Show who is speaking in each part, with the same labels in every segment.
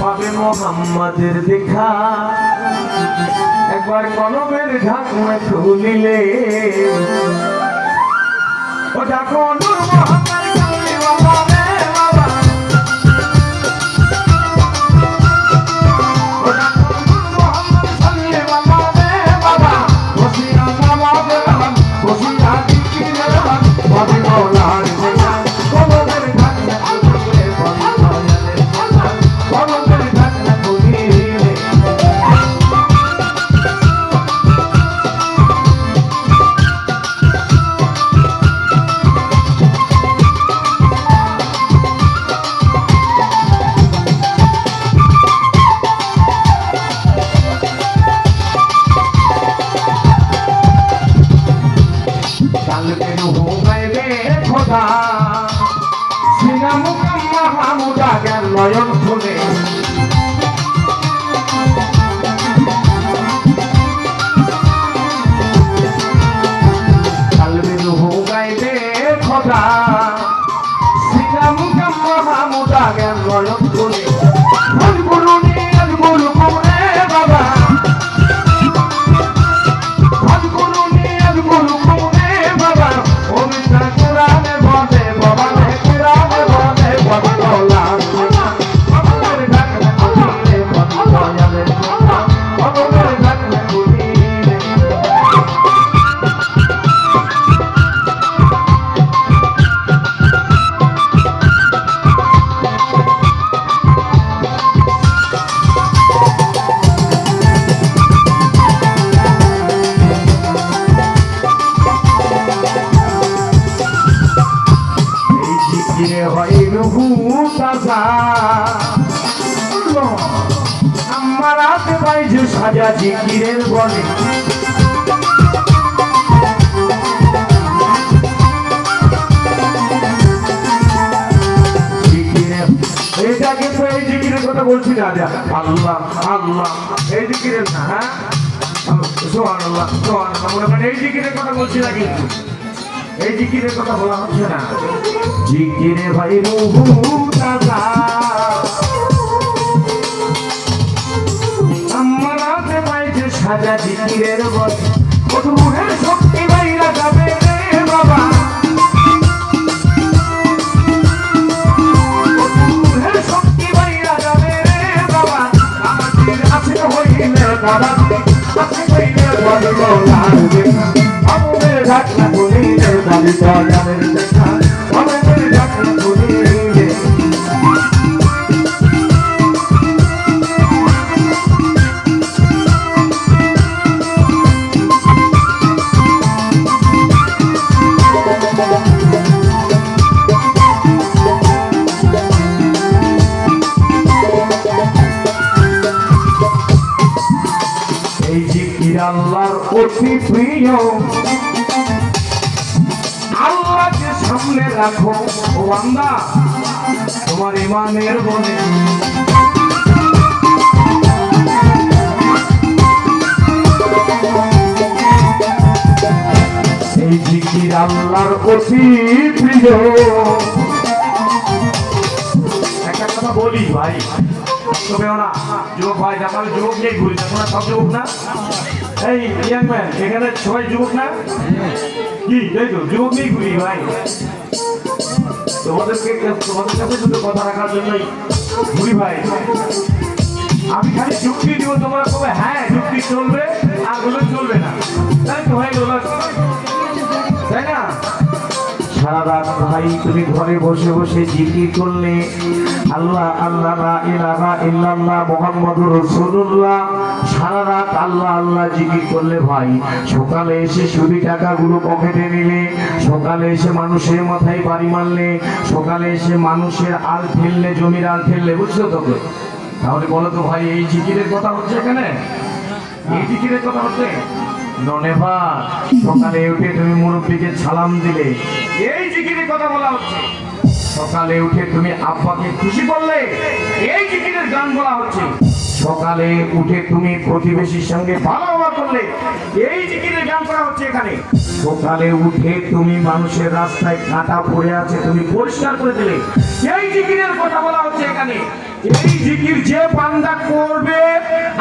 Speaker 1: পাবে মোহাম্মদের দেখা। একবার কলমের ঢাকনা খুলিলে। ও ঢাকো নূর মোহাম্মদ কালকে রুহু গাইবে খোদা। সিনা মুকাম্মা হামুদা জ্ঞান নয়ন খুলে আমার হাতে পাইছে সাজা জিকিরের বলে। এই জিকিরের কথা বলছি না যা আল্লাহ আল্লাহ, এই জিকিরের না হ্যাঁ? সোহান এই জিকিরের কথা বলছি না কিন্তু। এই জিকিরের কথা বলা হচ্ছে না। জিকিরে ভাই রুহু দাদা। আমার হাতে পাইছে সাজা জিকিরের বল কত রুহের শক্তি বাইরা যাবে রে বাবা। কত রুহের শক্তি দয়ালের দেখা আমাদের ঢাকনা খুলিলে এই জিকির আল্লাহর অতি প্রিয়। সামনে রাখো, ও বান্দা, তোমার ইমানের বলে এই জিকির আল্লাহর অতি প্রিয়। একটা কথা বলি ভাই। তবেও না। যুবক ভাই দেখো আমি যুবক নিয়ে ঘুরি না সব যুবক না? এই ইয়াং ম্যান এখানে সবাই যুবক না? কি? এই তো, যুবক নিয়ে ঘুরি ভাই। তোমাদেরকে তোমাদের কাছে শুধু কথা রাখার জন্যই ঘুরি ভাই। আমি খালি যুক্তি দিব তোমরা কবে হ্যাঁ যুক্তি চলবে আরগুলো চলবে না। তাই তো তাই না সারা রাত ভাই, তুমি ঘরে বসে বসে জিকির করলে আল্লাহ আল্লাহ, লা ইলাহা ইল্লাল্লাহ মুহাম্মাদুর রাসূলুল্লাহ। সারা রাত আল্লাহ আল্লাহ জিকির করলে ভাই, সকালে এসে সুদি টাকাগুলো পকেটে নিলে, সকালে এসে মানুষের মাথায় বাড়ি মারলে, সকালে এসে মানুষের আল ফেললে, জমির আল ফেললে, বুঝছ তো তাহলে বলো তো ভাই, এই জিকিরের কথা হচ্ছে এখানে? এই জিকিরের কথা হচ্ছে? ননেবা সকালে উঠে তুমি মুরব্বীকে সালাম দিলে। এই জিকিরের কথা বলা হচ্ছে। সকালে উঠে তুমি আব্বাকে খুশি করলে, এই জিকিরের গান বলা হচ্ছে। সকালে উঠে তুমি প্রতিবেশীর সঙ্গে ভালো করলে, এই জিকিরের গান করা হচ্ছে এখানে। সকালে উঠে তুমি মানুষের রাস্তায় কাঁটা পড়ে আছে, তুমি পরিষ্কার করে দিলে। এই জিকিরের কথা বলা হচ্ছে এখানে। এই জিকির যে বান্দা করবে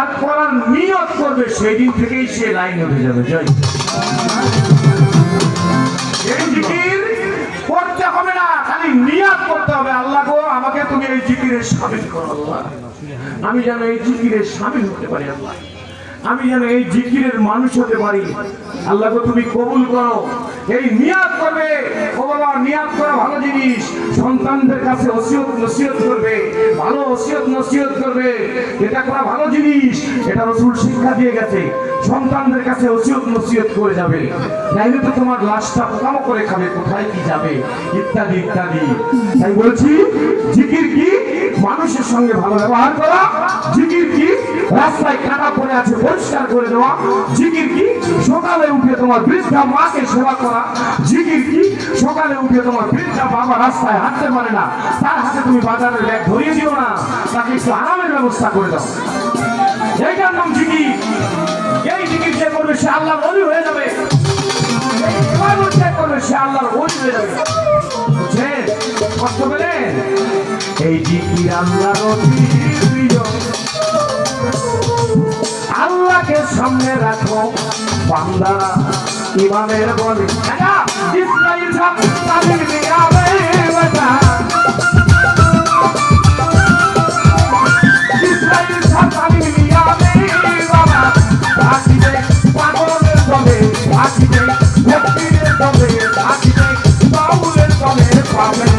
Speaker 1: আর করার নিয়ত করবে সেই দিন থেকেই সে লাইন উঠে যাবে। জয়। এই জিকির করতে হবে না, খালি নিয়াত করতে হবে। আল্লাহ গো, আমাকে তুমি এই জিকিরে সামিল করো, আল্লাহ। আমি যেন এই জিকিরে সামিল হতে পারি, আল্লাহ। আমি যেন এই জিকিরের মানুষ হতে পারি। আল্লাহ গো, তুমি কবুল করো। এই নিয়াত করবে। ও বাবা করা ভালো জিনিস। সন্তানদের কাছে ওসিয়ত নসিহত করবে। ভালো ওসিয়ত নসিহত করবে। এটা করা ভালো জিনিস। এটা রসুল শিক্ষা দিয়ে গেছে। সন্তানদের কাছে ওসিয়ত নসিহত করে যাবে। নাইলে তো তোমার লাশটা পোকামো করে খাবে। কোথায় কি যাবে? ইত্যাদি ইত্যাদি। তাই বলছি, জিকির কি? মানুষের সঙ্গে ভালো ব্যবহার করা, জিকির কি? রাস্তায় কাটা পড়ে আছে, পরিষ্কার করে দেওয়া, জিকির কি? সকালে উঠে তোমার বৃদ্ধা মাকে সেবা করা, জিকির কি? সকালে উঠে তোমার বৃদ্ধা বাবা রাস্তায় হাঁটতে পারে না, তার হাতে তুমি বাজারের ব্যাগ ধরিয়ে দিও না, তাকে একটু আরামের ব্যবস্থা করে দাও। এইটার নাম জিকির। এই জিকির যে করবে সে আল্লাহর অলি হয়ে যাবে। সে আল্লাহর অলি হয়ে যাবে। কষ্ট পেলেন এই জিকির আল্লাহর অতি আল্লাহকে সামনে রাখো বান্দারা ইমানের বলে। দাদা, ইসরাইল সব তাদের বিয়াবে বাটা।